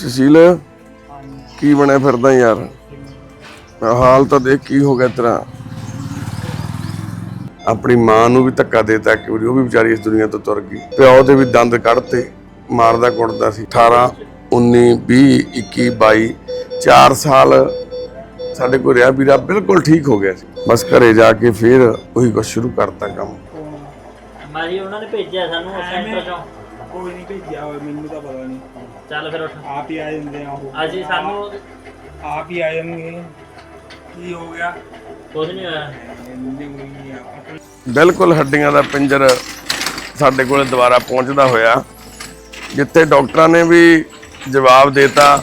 ਜਸੀਲ ਕੀ ਬਣਿਆ ਫਿਰਦਾ ਯਾਰ? ਹਾਲ ਤਾਂ ਦੇਖ ਕੀ ਹੋ ਗਿਆ ਤੇਰਾ। ਆਪਣੀ ਮਾਂ ਨੂੰ ਵੀ ਧੱਕਾ ਦੇਤਾ ਕਿ ਉਹ ਵੀ ਵਿਚਾਰੀ ਇਸ ਦੁਨੀਆ ਤੋਂ ਤੁਰ ਗਈ। ਪਿਓ ਦੇ ਵੀ ਦੰਦ ਕੱਢਤੇ ਮਾਰਦਾ ਕੁੱਟਦਾ ਸੀ। 18 19 20 21 22 4 ਸਾਲ ਸਾਡੇ ਕੋਲ ਰਿਹਾ ਵੀਰਾ ਬਿਲਕੁਲ ਠੀਕ ਹੋ ਗਿਆ ਸੀ। ਬਸ ਘਰੇ ਜਾ ਕੇ ਫਿਰ ਉਹੀ ਕੁਛ ਸ਼ੁਰੂ ਕਰਤਾ ਕੰਮ। ਮਾਰੀ ਉਹਨਾਂ ਨੇ ਭੇਜਿਆ ਸਾਨੂੰ ਸੈਂਟਰ ਚੋਂ। ਕੋਈ ਨਹੀਂ ਭੇਜਿਆ ਹੋਇਆ ਮੈਨੂੰ ਤਾਂ ਪਤਾ ਨਹੀਂ। ਚੱਲ ਫਿਰ ਉੱਠ। ਆਪ ਹੀ ਆ ਜਾਂਦੇ ਆ ਉਹ। ਅਸੀਂ ਸਾਨੂੰ ਆਪ ਹੀ ਆ ਜਾਣਗੇ। ਕੀ ਹੋ ਗਿਆ? ਕੁਝ ਨਹੀਂ ਹੋਇਆ। ਇੰਨੇ ਕੋਈ ਆਪਾਂ ਬਿਲਕੁਲ ਹੱਡੀਆਂ ਦਾ ਪਿੰਜਰ ਸਾਡੇ ਕੋਲ ਦੁਬਾਰਾ ਪਹੁੰਚਦਾ ਹੋਇਆ। ਜਿੱਥੇ ਡਾਕਟਰਾਂ ਨੇ ਵੀ ਜਵਾਬ ਦਿੱਤਾ।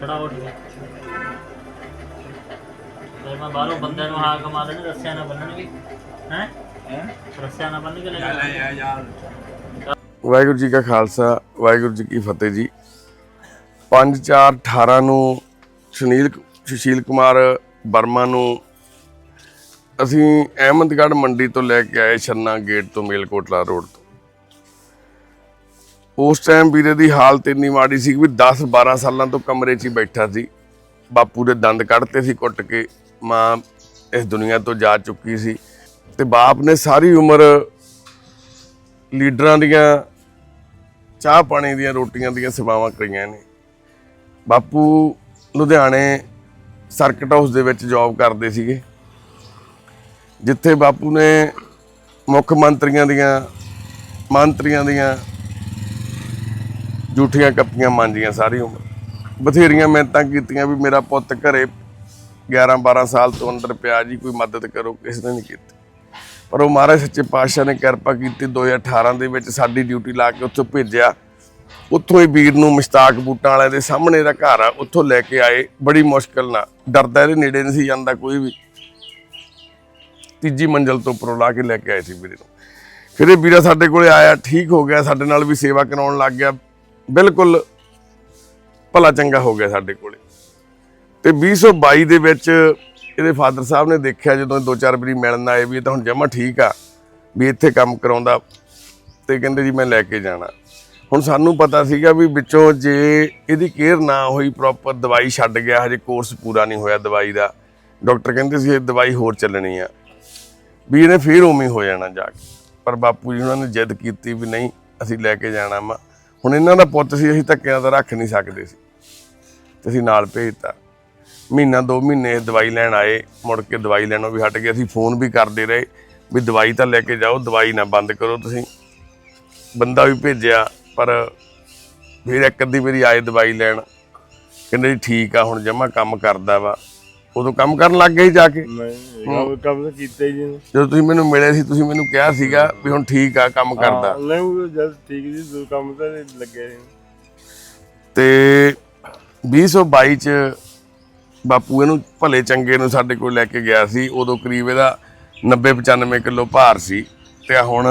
ਬੜਾ ਉੱਠ ਗਿਆ ਫਿਰ ਮੈਂ ਬਾਹਰੋਂ ਬੰਦਿਆਂ ਨੂੰ ਹਾਕ ਮਾਰ ਦੇਣੇ ਰੱਸਿਆਂ ਨਾਲ ਬੰਨਣਗੇ। ਹੈ? ਹੈ? ਰੱਸਿਆਂ ਨਾਲ ਬੰਨ ਕੇ ਲੈ ਚੱਲ ਜਾਣਾ ਯਾਰ। ਵਾਹਿਗੁਰੂ ਜੀ ਕਾ ਖਾਲਸਾ, ਵਾਹਿਗੁਰੂ ਜੀ ਕੀ ਫਤਿਹ ਜੀ। 5/4/18 ਨੂੰ ਸੁਨੀਲ ਸੁਸ਼ੀਲ ਕੁਮਾਰ ਵਰਮਾ ਨੂੰ ਅਸੀਂ ਅਹਿਮਦਗੜ੍ਹ ਮੰਡੀ ਤੋਂ ਲੈ ਕੇ ਆਏ ਛੰਨਾ ਗੇਟ ਤੋਂ ਮੇਲਕੋਟਲਾ ਰੋਡ ਤੋਂ। ਉਸ ਟਾਈਮ ਵੀਰੇ ਦੀ ਹਾਲਤ ਇੰਨੀ ਮਾੜੀ ਸੀ ਵੀ 10 12 ਸਾਲਾਂ ਤੋਂ ਕਮਰੇ 'ਚ ਹੀ ਬੈਠਾ ਸੀ। ਬਾਪੂ ਦੇ ਦੰਦ ਕੱਢਤੇ ਸੀ ਕੁੱਟ ਕੇ, ਮਾਂ ਇਸ ਦੁਨੀਆ ਤੋਂ ਜਾ ਚੁੱਕੀ ਸੀ। ਤੇ ਬਾਪ ਨੇ ਸਾਰੀ ਉਮਰ ਲੀਡਰਾਂ ਦੀਆਂ ਚਾਹ ਪਾਣੀ ਦੀਆਂ ਰੋਟੀਆਂ ਦੀਆਂ ਸੇਵਾਵਾਂ ਕਰੀਆਂ ਨੇ। ਬਾਪੂ ਲੁਧਿਆਣੇ ਸਰਕਟ ਹਾਊਸ ਦੇ ਵਿੱਚ ਜੌਬ ਕਰਦੇ ਸੀਗੇ। ਜਿੱਥੇ ਬਾਪੂ ਨੇ ਮੁੱਖ ਮੰਤਰੀਆਂ ਦੀਆਂ ਮੰਤਰੀਆਂ ਦੀਆਂ ਜੂਠੀਆਂ ਕੱਪੀਆਂ ਮਾਂਜੀਆਂ ਸਾਰੀ ਉਮਰ। ਬਥੇਰੀਆਂ ਮਿਹਨਤਾਂ ਕੀਤੀਆਂ ਵੀ ਮੇਰਾ ਪੁੱਤ ਘਰੇ 11 12 ਸਾਲ ਤੋਂ ਅੰਦਰ ਪਿਆ ਜੀ, ਕੋਈ ਮਦਦ ਕਰੋ, ਕਿਸੇ ਨੇ ਨਹੀਂ ਕੀਤੀ। ਪਰ ਉਹ ਮਹਾਰਾਜ ਸੱਚੇ ਪਾਤਸ਼ਾਹ ਨੇ ਕਿਰਪਾ ਕੀਤੀ 2018 ਦੇ ਵਿੱਚ ਸਾਡੀ ਡਿਊਟੀ ਲਾ ਕੇ ਉੱਥੋਂ ਭੇਜਿਆ। ਉੱਥੋਂ ਹੀ ਵੀਰ ਨੂੰ ਮਸ਼ਤਾਕ ਬੂਟਾਂ ਵਾਲਿਆਂ ਦੇ ਸਾਹਮਣੇ ਦਾ ਘਰ ਆ, ਉੱਥੋਂ ਲੈ ਕੇ ਆਏ। ਬੜੀ ਮੁਸ਼ਕਲ ਨਾਲ। ਡਰਦਾ ਇਹਦੇ ਨੇੜੇ ਨਹੀਂ ਸੀ ਜਾਂਦਾ ਕੋਈ ਵੀ। ਤੀਜੀ ਮੰਜ਼ਲ ਤੋਂ ਉੱਪਰੋਂ ਲਾ ਕੇ ਲੈ ਕੇ ਆਏ ਸੀ ਵੀਰੇ ਨੂੰ ਫਿਰ ਇਹ ਵੀਰਾ ਸਾਡੇ ਕੋਲੇ ਆਇਆ, ਠੀਕ ਹੋ ਗਿਆ, ਸਾਡੇ ਨਾਲ ਵੀ ਸੇਵਾ ਕਰਾਉਣ ਲੱਗ ਗਿਆ। ਬਿਲਕੁਲ ਭਲਾ ਚੰਗਾ ਹੋ ਗਿਆ ਸਾਡੇ ਕੋਲੇ। ਤੇ 2022 ਦੇ ਵਿੱਚ ਇਹਦੇ ਫਾਦਰ ਸਾਹਿਬ ਨੇ ਦੇਖਿਆ ਜਦੋਂ ਦੋ ਚਾਰ ਵਾਰੀ ਮਿਲਣ ਆਏ ਵੀ ਇਹ ਤਾਂ ਹੁਣ ਜਮਾ ਠੀਕ ਆ, ਵੀ ਇੱਥੇ ਕੰਮ ਕਰਾਉਂਦਾ ਤੇ ਕਹਿੰਦੇ ਜੀ ਮੈਂ ਲੈ ਕੇ ਜਾਣਾ। ਹੁਣ ਸਾਨੂੰ ਪਤਾ ਸੀਗਾ ਵੀ ਵਿੱਚੋਂ ਜੇ ਇਹਦੀ ਕੇਅਰ ਨਾ ਹੋਈ ਪ੍ਰੋਪਰ ਦਵਾਈ ਛੱਡ ਗਿਆ, ਹਜੇ ਕੋਰਸ ਪੂਰਾ ਨਹੀਂ ਹੋਇਆ ਦਵਾਈ ਦਾ। ਡਾਕਟਰ ਕਹਿੰਦੇ ਸੀ ਇਹ ਦਵਾਈ ਹੋਰ ਚੱਲਣੀ ਆ। ਵੀ ਇਹਨੇ ਫੇਰ ਉਵੇਂ ਹੋ ਜਾਣਾ ਜਾ ਕੇ। ਪਰ ਬਾਪੂ ਜੀ ਉਹਨਾਂ ਨੇ ਜਿੱਦ ਕੀਤੀ ਵੀ ਨਹੀਂ, ਅਸੀਂ ਲੈ ਕੇ ਜਾਣਾ ਵਾ। ਹੁਣ ਇਹਨਾਂ ਦਾ ਪੁੱਤ ਸੀ, ਅਸੀਂ ਧੱਕਿਆਂ ਦਾ ਰੱਖ ਨਹੀਂ ਸਕਦੇ ਸੀ। ਤੇ ਅਸੀਂ ਨਾਲ ਭੇਜਤਾ। ਮਹੀਨਾ ਦੋ ਮਹੀਨੇ ਦਵਾਈ ਲੈਣ ਆਏ ਮੁੜ ਕੇ ਦਵਾਈ ਲੈਣੋਂ ਵੀ ਹਟ ਗਏ। ਅਸੀਂ ਫੋਨ ਵੀ ਕਰਦੇ ਰਹੇ ਵੀ ਦਵਾਈ ਤਾਂ ਲੈ ਕੇ ਜਾਓ ਦਵਾਈ ਨਾ ਬੰਦ ਕਰੋ ਤੁਸੀਂ। ਬੰਦਾ ਵੀ ਭੇਜਿਆ ਪਰ ਫਿਰ ਇੱਕ ਅੱਧੀ ਵਾਰੀ ਆਏ ਦਵਾਈ ਲੈਣ। ਕਹਿੰਦੇ ਜੀ ਠੀਕ ਆ ਹੁਣ ਜਮਾ ਕੰਮ ਕਰਦਾ ਵਾ। ਉਦੋਂ ਕੰਮ ਕਰਨ ਲੱਗ ਗਏ ਸੀ ਜਾ ਕੇ। ਨਹੀਂ ਕੰਮ ਤਾਂ ਕੀਤਾ ਹੀ ਨਹੀਂ। ਜਦੋਂ ਤੁਸੀਂ ਮੈਨੂੰ ਮਿਲੇ ਸੀ ਤੁਸੀਂ ਮੈਨੂੰ ਕਿਹਾ ਸੀਗਾ ਵੀ ਹੁਣ ਠੀਕ ਆ ਕੰਮ ਕਰਦਾ। ਨਹੀਂ ਉਹ ਜਦ ਠੀਕ ਜੀ ਦੋ ਕੰਮ ਤਾਂ ਲੱਗੇ ਤੇ 2022 ਚ ਬਾਪੂ ਇਹਨੂੰ ਭਲੇ ਚੰਗੇ ਨੂੰ ਸਾਡੇ ਕੋਲ ਲੈ ਕੇ ਗਿਆ ਸੀ, ਉਦੋਂ ਕਰੀਬ ਇਹਦਾ 90 95 ਕਿਲੋ ਭਾਰ ਸੀ ਤੇ ਹੁਣ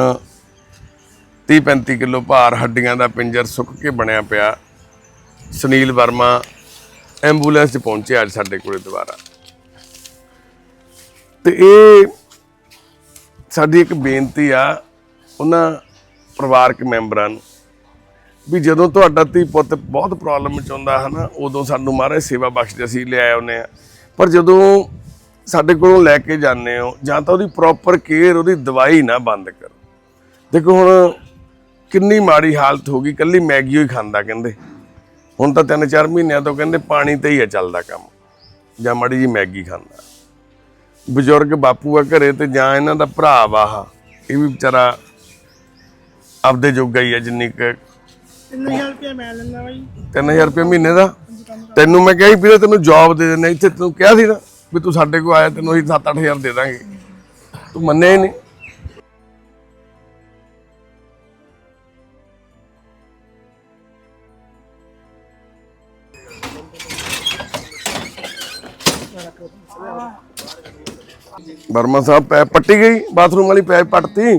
30 35 ਕਿਲੋ ਭਾਰ ਹੱਡੀਆਂ ਦਾ ਪਿੰਜਰ ਸੁੱਕ ਕੇ ਬਣਿਆ ਪਿਆ। ਸੁਨੀਲ ਵਰਮਾ ਐਂਬੂਲੈਂਸ 'ਚ ਪਹੁੰਚਿਆ ਅੱਜ ਸਾਡੇ ਕੋਲੇ ਦੁਬਾਰਾ। ਤੇ ਇਹ ਸਾਡੀ ਇੱਕ ਬੇਨਤੀ ਆ, ਉਹਨਾਂ ਪਰਿਵਾਰਕ ਮੈਂਬਰਾਂ ਨੂੰ ਵੀ ਜਦੋਂ ਤੁਹਾਡਾ ਧੀ ਪੁੱਤ ਬਹੁਤ ਪ੍ਰੋਬਲਮ ਚ ਆਉਂਦਾ ਹੈ ਨਾ ਉਦੋਂ ਸਾਨੂੰ ਮਹਾਰਾਜ ਸੇਵਾ ਬਖਸ਼ਦੇ ਅਸੀਂ ਲਿਆਏ ਆਉਨੇ ਆ ਪਰ ਜਦੋਂ ਸਾਡੇ ਕੋਲੋਂ ਲੈ ਕੇ ਜਾਂਦੇ ਹੋ ਜਾਂ ਤਾਂ ਉਹਦੀ ਪ੍ਰੋਪਰ ਕੇਅਰ ਉਹਦੀ ਦਵਾਈ ਨਾ ਬੰਦ ਕਰੋ। ਦੇਖੋ ਹੁਣ ਕਿੰਨੀ ਮਾੜੀ ਹਾਲਤ ਹੋ ਗਈ ਕੱਲੀ ਮੈਗੀ ਹੀ ਖਾਂਦਾ ਕਹਿੰਦੇ। ਹੁਣ ਤਾਂ ਤਿੰਨ ਚਾਰ ਮਹੀਨਿਆਂ ਤੋਂ ਕਹਿੰਦੇ ਪਾਣੀ ਤੇ ਹੀ ਆ ਚੱਲਦਾ ਕੰਮ ਜਾਂ ਮਾੜੀ ਜੀ ਮੈਗੀ ਖਾਂਦਾ। ਬਜ਼ੁਰਗ ਬਾਪੂ ਆ ਘਰੇ ਤੇ ਜਾਂ ਇਹਨਾਂ ਦਾ ਭਰਾ ਵਾ ਆਹ, ਇਹ ਵੀ ਵਿਚਾਰਾ ਆਪਦੇ ਜੋਗਾ ਹੀ ਆ ਜਿੰਨੀ ਕੁ 3000 ਰੁਪਏ ਮੈਂ ਲੈਂਦਾ ਬਾਈ। 3000 ਰੁਪਏ ਮਹੀਨੇ ਦਾ? ਤੈਨੂੰ ਮੈਂ ਕਿਹਾ ਸੀ ਵੀਰੇ, ਤੈਨੂੰ ਜੌਬ ਦੇ ਦਿੰਦੇ ਇੱਥੇ ਤੈਨੂੰ ਕਿਹਾ ਸੀ ਨਾ ਵੀ ਤੂੰ ਸਾਡੇ ਕੋਲ ਆਇਆ, ਤੈਨੂੰ ਅਸੀਂ 7-8000 ਦੇ ਦਾਂਗੇ। ਤੂੰ ਮੰਨਿਆ ਹੀ ਨਹੀਂ। ਵਰਮਾ ਸਾਹਿਬ ਪੈਪ ਪੱਟੀ ਗਈ? ਬਾਥਰੂਮ ਵਾਲੀ ਪੈਪ ਪੱਟਤੀ?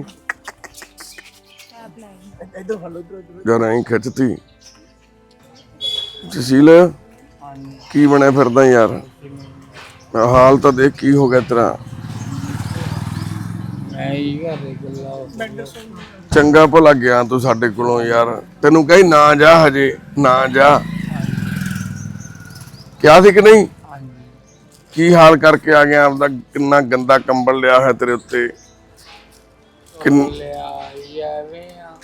ਇੱਧਰ ਫੜ ਲਓ ਇੱਧਰ ਜਰ ਐਂ ਖਿੱਚਤੀ। ਜਸੀਲ ਕੀ ਬਣਿਆ ਫਿਰਦਾ ਯਾਰ? ਹਾਲ ਤਾਂ ਦੇਖ ਕੀ ਹੋ ਗਿਆ ਤੇਰਾ। ਹੀ ਚੰਗਾ ਭਲਾ ਗਿਆ ਤੂੰ ਸਾਡੇ ਕੋਲੋਂ ਯਾਰ। ਤੈਨੂੰ ਕਹੀ ਨਾ ਜਾ ਹਜੇ ਨਾ ਜਾ। ਕਿਹਾ ਸੀ ਕਿ ਨਹੀਂ? ਕੀ ਹਾਲ ਕਰਕੇ ਆ ਗਿਆ? ਆਪਦਾ ਕਿੰਨਾ ਗੰਦਾ ਕੰਬਲ ਲਿਆ ਹੋਇਆ ਤੇਰੇ ਉੱਤੇ? ਕਿੰਨ ਲਿਆ ਜਾਵੇ ਆ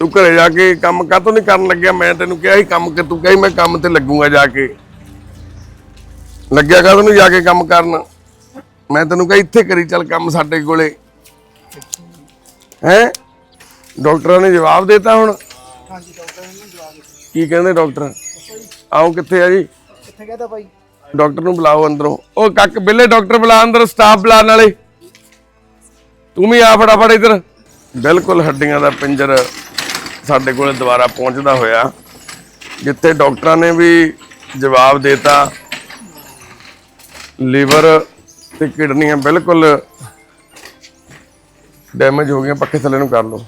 ਤੂੰ ਘਰੇ ਜਾ ਕੇ ਕੰਮ ਕਾਹਤੋਂ ਨਹੀਂ ਕਰਨ ਲੱਗਿਆ? ਮੈਂ ਤੈਨੂੰ ਕਿਹਾ ਸੀ ਕੰਮ ਕਿ ਤੂੰ ਕਹੀ ਮੈਂ ਕੰਮ ਤੇ ਲੱਗੂਗਾ ਜਾ ਕੇ। ਲੱਗਿਆ ਕਾਹਤੋਂ ਨਹੀਂ ਜਾ ਕੇ ਕੰਮ ਕਰਨ? ਮੈਂ ਤੈਨੂੰ ਕਿਹਾ ਇੱਥੇ ਕਰੀ ਚੱਲ ਕੰਮ ਸਾਡੇ ਕੋਲੇ। ਹੈ? ਡਾਕਟਰਾਂ ਨੇ ਜਵਾਬ ਦਿੱਤਾ ਹੁਣ। ਹਾਂਜੀ ਡਾਕਟਰ ਨੇ ਜਵਾਬ ਦਿੱਤਾ। ਕੀ ਕਹਿੰਦੇ ਡਾਕਟਰ? ਆਓ ਕਿੱਥੇ ਆ ਜੀ? ਕਿੱਥੇ ਗਿਆ ਤਾਂ ਭਾਈ? ਡਾਕਟਰ ਨੂੰ ਬੁਲਾਓ ਅੰਦਰੋਂ। ਉਹ ਕੱਕ ਬਿੱਲੇ ਡਾਕਟਰ ਬੁਲਾ ਅੰਦਰ ਸਟਾਫ ਬੁਲਾਉਣ ਵਾਲੇ। ਤੂੰ ਵੀ ਆ ਫਟਾਫਟ ਇੱਧਰ। ਬਿਲਕੁਲ ਹੱਡੀਆਂ ਦਾ ਪਿੰਜਰ ਸਾਡੇ ਕੋਲੇ ਦੁਬਾਰਾ ਪਹੁੰਚਦਾ ਹੋਇਆ ਜਿੱਥੇ ਡਾਕਟਰਾਂ ਨੇ ਵੀ ਜਵਾਬ ਦਿੱਤਾ ਲੀਵਰ ਤੇ ਕਿਡਨੀਆਂ ਬਿਲਕੁਲ ਡੈਮੇਜ ਹੋ ਗਈਆਂ ਪੱਕੇ ਥੱਲੇ ਨੂੰ ਕਰ ਲਓ।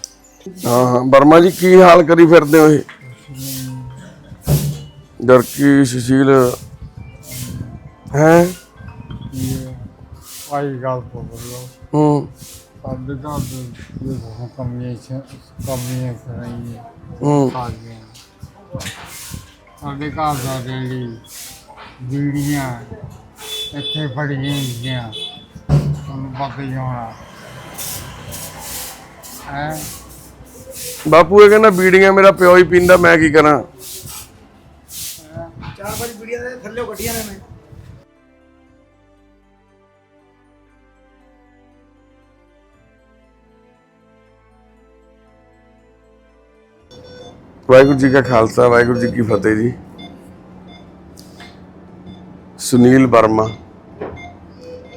ਹਾਂ ਹਾਂ। ਬਰਮਾ ਜੀ ਕੀ ਹਾਲ ਕਰੀ ਫਿਰਦੇ ਹੋ ਇਹ? ਡਰਕੀ ਸੁਸ਼ੀਲ ਹੈ? ਆਈ ਗੱਲ ਤੋਂ ਬੋਲੋ ਹੂੰ। ਸਾਡੇ ਘਰ ਦੇ ਇਹ ਕਮੀਆਂ ਕਮੀਆਂ ਕਰਾਈਏ ਹੂੰ ਆ। ਗਏ ਸਾਡੇ ਘਰ ਦਾ ਰੇੜੀ ਬੀੜੀਆਂ ਇੱਥੇ ਫੜੀਆਂ ਹੁੰਦੀਆਂ ਤੁਹਾਨੂੰ ਪਤਾ ਹੀ ਹੋਣਾ। ਹੈ? ਬਾਪੂ ਇਹ ਕਹਿੰਦਾ ਬੀੜੀਆਂ ਮੇਰਾ ਪਿਓ ਹੀ ਪੀਂਦਾ ਮੈਂ ਕੀ ਕਰਾਂ? ਚਾਰ ਪੰਜ ਵੀਡੀਓ ਦੇ ਥੱਲੇ ਗੱਡੀਆਂ ਨੇ। ਵਾਹਿਗੁਰੂ ਜੀ ਕਾ ਖਾਲਸਾ, ਵਾਹਿਗੁਰੂ ਜੀ ਕੀ ਫਤਿਹ ਜੀ। ਸੁਨੀਲ ਵਰਮਾ,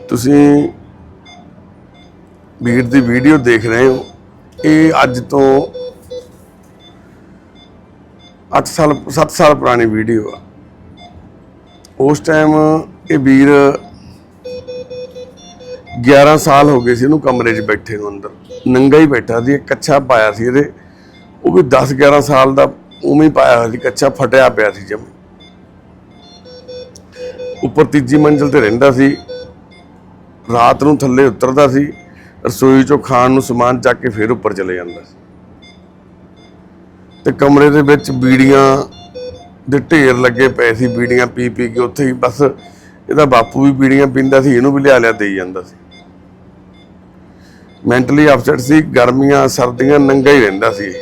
ਤੁਸੀਂ ਵੀਰ ਦੀ ਵੀਡੀਓ ਦੇਖ ਰਹੇ ਹੋ। ਇਹ ਅੱਜ ਤੋਂ 8 ਸਾਲ 7 ਸਾਲ ਪੁਰਾਣੀ ਵੀਡੀਓ ਆ। ਉਸ ਟਾਈਮ ਇਹ ਵੀਰ 11 ਸਾਲ ਹੋ ਗਏ ਸੀ ਇਹਨੂੰ ਕਮਰੇ 'ਚ ਬੈਠੇ ਨੂੰ ਅੰਦਰ। ਨੰਗਾ ਹੀ ਬੈਠਾ ਸੀ, ਇੱਕ ਕੱਛਾ ਪਾਇਆ ਸੀ ਇਹਦੇ। ਉਹ ਵੀ 10 11 ਸਾਲ ਦਾ ਉਵੇਂ ਹੀ ਪਾਇਆ ਹੋਇਆ ਸੀ, ਕੱਚਾ ਫਟਿਆ ਪਿਆ ਸੀ ਜਮ। ਉੱਪਰ ਤੀਜੀ ਮੰਜ਼ਿਲ ਤੇ ਰਹਿੰਦਾ ਸੀ। ਰਾਤ ਨੂੰ ਥੱਲੇ ਉਤਰਦਾ ਸੀ, ਰਸੋਈ ਚੋਂ ਖਾਣ ਨੂੰ ਸਮਾਨ ਚੱਕ ਕੇ ਫਿਰ ਉੱਪਰ ਚਲੇ ਜਾਂਦਾ ਸੀ। ਤੇ ਕਮਰੇ ਦੇ ਵਿੱਚ ਬੀੜੀਆਂ ਦੇ ਢੇਰ ਲੱਗੇ ਪਏ ਸੀ, ਬੀੜੀਆਂ ਪੀ ਪੀ ਕੇ ਉੱਥੇ ਹੀ ਬਸ ਇਹਦਾ ਬਾਪੂ ਵੀ ਬੀੜੀਆਂ ਪੀਂਦਾ ਸੀ, ਇਹਨੂੰ ਵੀ ਲਿਆ ਲਿਆ ਦੇਈ ਜਾਂਦਾ ਸੀ। ਮੈਂਟਲੀ ਅਪਸੈਟ ਸੀ, ਗਰਮੀਆਂ, ਸਰਦੀਆਂ ਨੰਗਾ ਹੀ ਰਹਿੰਦਾ ਸੀ।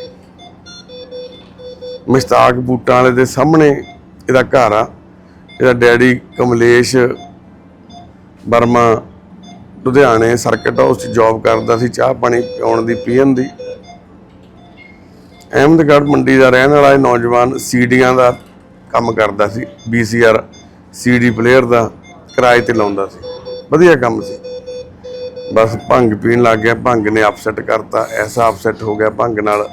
ਮਸਤਾਕ ਬੂਟਾਂ ਵਾਲੇ ਦੇ ਸਾਹਮਣੇ ਇਹਦਾ ਘਰ ਆ। ਇਹਦਾ ਡੈਡੀ ਕਮਲੇਸ਼ ਵਰਮਾ ਲੁਧਿਆਣੇ ਸਰਕਟ ਹਾਊਸ 'ਚ ਜੌਬ ਕਰਦਾ ਸੀ, ਚਾਹ ਪਾਣੀ ਪਿਉਣ ਦੀ, ਪੀਣ ਦੀ। ਅਹਿਮਦਗੜ੍ਹ ਮੰਡੀ ਦਾ ਰਹਿਣ ਵਾਲਾ ਇਹ ਨੌਜਵਾਨ ਸੀਡੀਆਂ ਦਾ ਕੰਮ ਕਰਦਾ ਸੀ ਬੀਸੀਆਰ ਸੀਡੀ ਪਲੇਅਰ ਦਾ ਕਿਰਾਏ ਤੇ ਲਾਉਂਦਾ ਸੀ। ਵਧੀਆ ਕੰਮ ਸੀ। ਬਸ ਭੰਗ ਪੀਣ ਲੱਗ ਗਿਆ, ਭੰਗ ਨੇ ਅਪਸੈਟ ਕਰਤਾ, ਐਸਾ ਅਪਸੈਟ ਹੋ ਗਿਆ ਭੰਗ ਨਾਲ।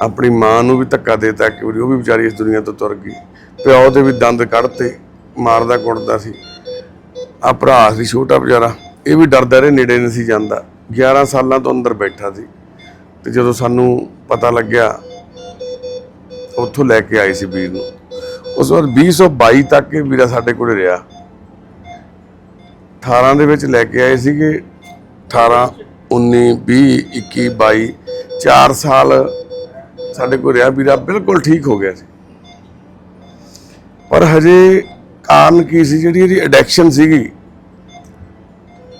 ਆਪਣੀ ਮਾਂ ਨੂੰ ਵੀ ਧੱਕਾ ਦੇਤਾ ਕਿ ਉਹ ਵੀ ਵਿਚਾਰੀ ਇਸ ਦੁਨੀਆ ਤੋਂ ਤੁਰ ਗਈ। ਪਿਓ ਦੇ ਵੀ ਦੰਦ ਕੱਢਤੇ, ਮਾਰਦਾ ਕੁੱਟਦਾ ਸੀ। ਆ ਭਰਾ ਸੀ ਛੋਟਾ ਵਿਚਾਰਾ, ਇਹ ਵੀ ਡਰਦਾ ਰਹੇ ਨੇੜੇ ਨਹੀਂ ਸੀ ਜਾਂਦਾ। 11 ਸਾਲਾਂ ਤੋਂ ਅੰਦਰ ਬੈਠਾ ਸੀ ਤੇ ਜਦੋਂ ਸਾਨੂੰ ਪਤਾ ਲੱਗਿਆ, ਉੱਥੋਂ ਲੈ ਕੇ ਆਏ ਸੀ ਵੀਰ ਨੂੰ। ਉਸ ਵਾਰ 2022 ਤੱਕ ਇਹ ਵੀਰਾ ਸਾਡੇ ਕੋਲ ਰਿਹਾ। 18 ਦੇ ਵਿੱਚ ਲੈ ਕੇ ਆਏ ਸੀਗੇ। 18 19 20 21 22 4 ਸਾਲ ਸਾਡੇ ਕੋਲ ਰਿਹਾ ਵੀਰਾ ਬਿਲਕੁਲ ਠੀਕ ਹੋ ਗਿਆ ਸੀ। ਪਰ ਹਜੇ ਕਾਰਨ ਕੀ ਸੀ, ਜਿਹੜੀ ਇਹਦੀ ਐਡਿਕਸ਼ਨ ਸੀਗੀ,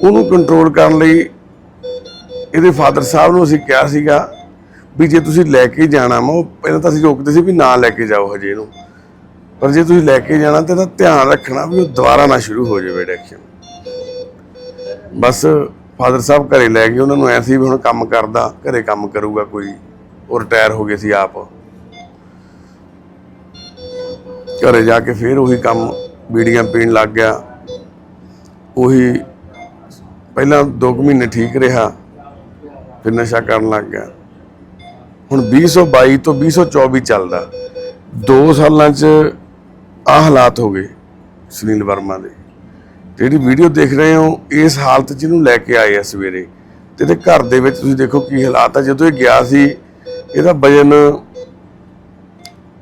ਉਹਨੂੰ ਕੰਟਰੋਲ ਕਰਨ ਲਈ ਇਹਦੇ ਫਾਦਰ ਸਾਹਿਬ ਨੂੰ ਅਸੀਂ ਕਿਹਾ ਸੀਗਾ ਵੀ ਜੇ ਤੁਸੀਂ ਲੈ ਕੇ ਜਾਣਾ ਵਾ, ਉਹ ਪਹਿਲਾਂ ਤਾਂ ਅਸੀਂ ਰੋਕਦੇ ਸੀ ਵੀ ਨਾ ਲੈ ਕੇ ਜਾਓ ਹਜੇ ਇਹਨੂੰ। ਪਰ ਜੇ ਤੁਸੀਂ ਲੈ ਕੇ ਜਾਣਾ ਤੇ ਤਾਂ ਧਿਆਨ ਰੱਖਣਾ ਵੀ ਉਹ ਦੁਬਾਰਾ ਨਾ ਸ਼ੁਰੂ ਹੋ ਜਾਵੇ ਐਡਿਕਸ਼ਨ ਬਸ ਫਾਦਰ ਸਾਹਿਬ ਘਰੇ ਲੈ ਗਏ, ਉਹਨਾਂ ਨੂੰ ਐ ਸੀ ਵੀ ਹੁਣ ਕੰਮ ਕਰਦਾ, ਘਰੇ ਕੰਮ ਕਰੂਗਾ ਕੋਈ। ਉਹ ਰਿਟਾਇਰ ਹੋ ਗਏ ਸੀ ਆਪ। ਘਰੇ ਜਾ ਕੇ ਫਿਰ ਉਹੀ ਕੰਮ ਬੀੜੀਆਂ ਪੀਣ ਲੱਗ ਗਿਆ। ਉਹੀ ਪਹਿਲਾਂ 2 ਮਹੀਨੇ ਠੀਕ ਰਿਹਾ, ਫਿਰ ਨਸ਼ਾ ਕਰਨ ਲੱਗ ਗਿਆ। ਹੁਣ 2022 ਤੋਂ 2024 ਚੱਲਦਾ। 2 ਸਾਲਾਂ 'ਚ ਆ ਹਾਲਾਤ ਹੋ ਗਏ ਸੁਨੀਲ ਵਰਮਾ ਦੇ। ਜਿਹੜੀ ਵੀਡੀਓ ਦੇਖ ਰਹੇ ਹੋ, ਇਸ ਹਾਲਤ ਜਿਹਨੂੰ ਲੈ ਕੇ ਆਏ ਆ ਸਵੇਰੇ। ਤੇ ਇਹਦੇ ਘਰ ਦੇ ਵਿੱਚ ਤੁਸੀਂ ਦੇਖੋ ਕੀ ਹਾਲਾਤ ਆ। ਜਦੋਂ ਇਹ ਗਿਆ ਸੀ ਇਹਦਾ ਵਜਨ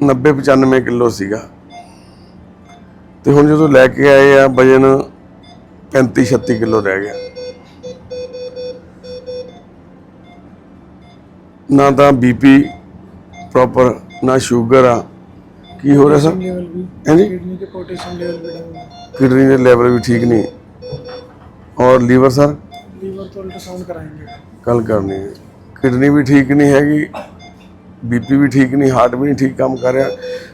90 95 ਕਿਲੋ ਸੀਗਾ। ਤੇ ਹੁਣ ਜਦੋਂ ਲੈ ਕੇ ਆਏ ਆ ਵਜਨ 35 36 ਕਿਲੋ ਰਹਿ ਗਿਆ। ਨਾ ਤਾਂ ਬੀਪੀ ਪ੍ਰੋਪਰ ਨਾ ਸ਼ੂਗਰ ਆ। ਕੀ ਹੋ ਰਿਹਾ ਸਰ? ਹਾਂਜੀ? ਕਿਡਨੀ ਦੇ ਪੋਟੈਸ਼ੀਅਮ ਲੈਵਲ ਵੀ ਡਾਊਨ ਕਿਡਨੀ ਦੇ ਲੈਵਲ ਵੀ ਠੀਕ ਨਹੀਂ। ਔਰ ਲੀਵਰ ਸਰ? ਲੀਵਰ ਤੋਂ ਅਲਟਰਾਸਾਊਂਡ ਕਰਾਏਗੇ। ਕੱਲ ਕਰਨੀ ਹੈ। ਕਿਡਨੀ ਵੀ ਠੀਕ ਨਹੀਂ ਹੈਗੀ। ਬੀਪੀ ਵੀ ਠੀਕ ਨਹੀਂ ਹਾਰਟ ਵੀ ਨਹੀਂ ਠੀਕ ਕੰਮ ਕਰ ਰਿਹਾ।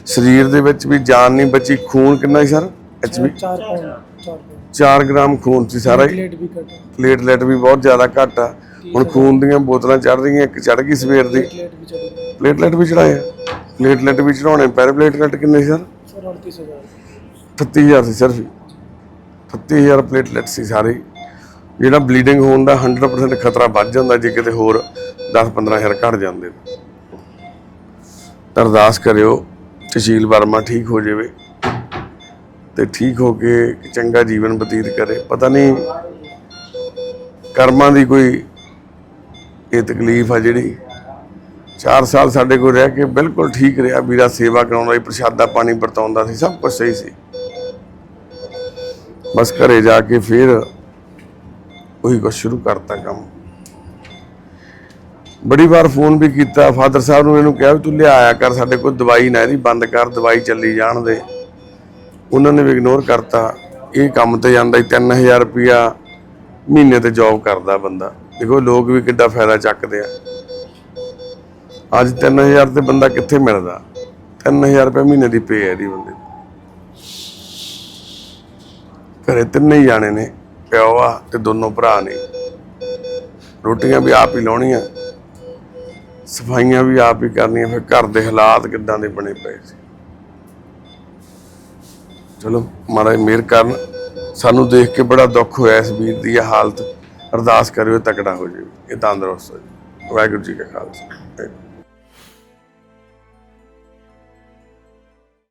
ਸਰੀਰ ਦੇ ਵਿੱਚ ਵੀ ਜਾਨ ਨਹੀਂ ਬਚੀ। ਖੂਨ ਕਿੰਨਾ ਸੀ ਸਰ? ਐਚਬੀ 4 4 ਗ੍ਰਾਮ ਖੂਨ ਸੀ ਸਾਰਾ ਹੀ। ਪਲੇਟਲੈਟ ਵੀ ਬਹੁਤ ਜ਼ਿਆਦਾ ਘੱਟ ਆ। ਹੁਣ ਖੂਨ ਦੀਆਂ ਬੋਤਲਾਂ ਚੜ ਰਹੀਆਂ ਇੱਕ ਚੜ ਗਈ ਸਵੇਰ ਦੀ। ਪਲੇਟਲੈਟ ਵੀ ਚੜਾਇਆ ਪਲੇਟਲੈਟ ਵੀ ਚੜਾਉਣੇ ਪੈਰ ਪਲੇਟਲੈਟ ਕਿੰਨੇ ਸਰ? 38000 38000 ਸੀ ਸਰ ਸਿਰਫ 38000 ਪਲੇਟਲੈਟ ਸੀ ਸਾਰੇ ਜਿਹੜਾ ਬਲੀਡਿੰਗ ਹੋਣ ਦਾ 100% ਖਤਰਾ ਵੱਧ ਜਾਂਦਾ ਜੇ ਕਿਤੇ ਹੋਰ 10 15000 ਘਟ ਜਾਂਦੇ। ਤਾਂ ਅਰਦਾਸ ਕਰਿਓ ਤਹਿਸੀਲ ਵਰਮਾ ਠੀਕ ਹੋ ਜਾਵੇ ਤੇ ਠੀਕ ਹੋ ਕੇ ਚੰਗਾ ਜੀਵਨ ਬਤੀਤ ਕਰੇ। ਪਤਾ ਨਹੀਂ ਕਰਮਾਂ ਦੀ ਕੋਈ ਇਹ ਤਕਲੀਫ ਆ ਜਿਹੜੀ। 4 ਸਾਲ ਸਾਡੇ ਕੋਲ ਰਹਿ ਕੇ ਬਿਲਕੁਲ ਠੀਕ ਰਿਹਾ। ਵੀਰਾ ਸੇਵਾ ਕਰਾਉਂਦਾ ਸੀ ਪ੍ਰਸ਼ਾਦਾ ਪਾਣੀ ਵਰਤਾਉਂਦਾ ਸੀ, ਸਭ ਕੁਝ ਸਹੀ ਸੀ। ਬਸ ਘਰੇ ਜਾ ਕੇ ਫਿਰ ਉਹੀ ਕੁਛ ਸ਼ੁਰੂ ਕਰਤਾ ਕੰਮ। ਬੜੀ ਵਾਰ ਫੋਨ ਵੀ ਕੀਤਾ, ਫਾਦਰ ਸਾਹਿਬ ਨੂੰ ਇਹਨੂੰ ਕਿਹਾ ਵੀ ਤੂੰ ਲਿਆਇਆ ਕਰ, ਸਾਡੇ ਕੋਲ ਦਵਾਈ ਨਾ, ਇਹਦੀ ਬੰਦ ਕਰ, ਦਵਾਈ ਚੱਲੀ ਜਾਣ ਦੇ। ਉਹਨਾਂ ਨੇ ਵੀ ਇਗਨੋਰ ਕਰਤਾ। ਇਹ ਕੰਮ ਤੇ ਜਾਂਦਾ ਹੀ 3000 ਰੁਪਿਆ ਮਹੀਨੇ ਤੇ ਜੌਬ ਕਰਦਾ ਬੰਦਾ। ਦੇਖੋ, ਲੋਕ ਵੀ ਕਿੱਡਾ ਫਾਇਦਾ ਚੱਕਦੇ ਆ। ਅੱਜ 3000 ਤੇ ਬੰਦਾ ਕਿੱਥੇ ਮਿਲਦਾ? 3000 ਰੁਪਏ ਮਹੀਨੇ ਦੀ ਪੇ ਹੈ ਇਹਦੀ ਬੰਦੇ ਘਰੇ ਤਿੰਨੇ ਹੀ ਜਾਣੇ ਨੇ, ਪਿਓ ਆ ਤੇ ਦੋਨੋਂ ਭਰਾ ਨੇ। ਰੋਟੀਆਂ ਵੀ ਆਪ ਹੀ ਲਾਉਣੀਆਂ। ਸਫਾਈਆਂ ਵੀ ਆਪ ਹੀ ਕਰਨੀਆਂ, ਫਿਰ ਘਰ ਦੇ ਹਾਲਾਤ ਕਿੱਦਾਂ ਦੇ ਬਣੇ ਪਏ ਸੀ? ਚਲੋ, ਮਹਾਰਾਜ ਮਿਹਰ ਕਰਨ। ਸਾਨੂੰ ਦੇਖ ਕੇ ਬੜਾ ਦੁੱਖ ਹੋਇਆ ਇਸ ਵੀਰ ਦੀ ਇਹ ਹਾਲਤ। ਅਰਦਾਸ ਕਰਿਓ ਤਕੜਾ ਹੋ ਜਾਵੇ। ਇਹ ਤੰਦਰੁਸਤ ਹੋ ਜਾਵੇ। ਵਾਹਿਗੁਰੂ ਜੀ ਕਾ ਖਾਲਸਾ। ਵਾਹਿਗੁਰੂ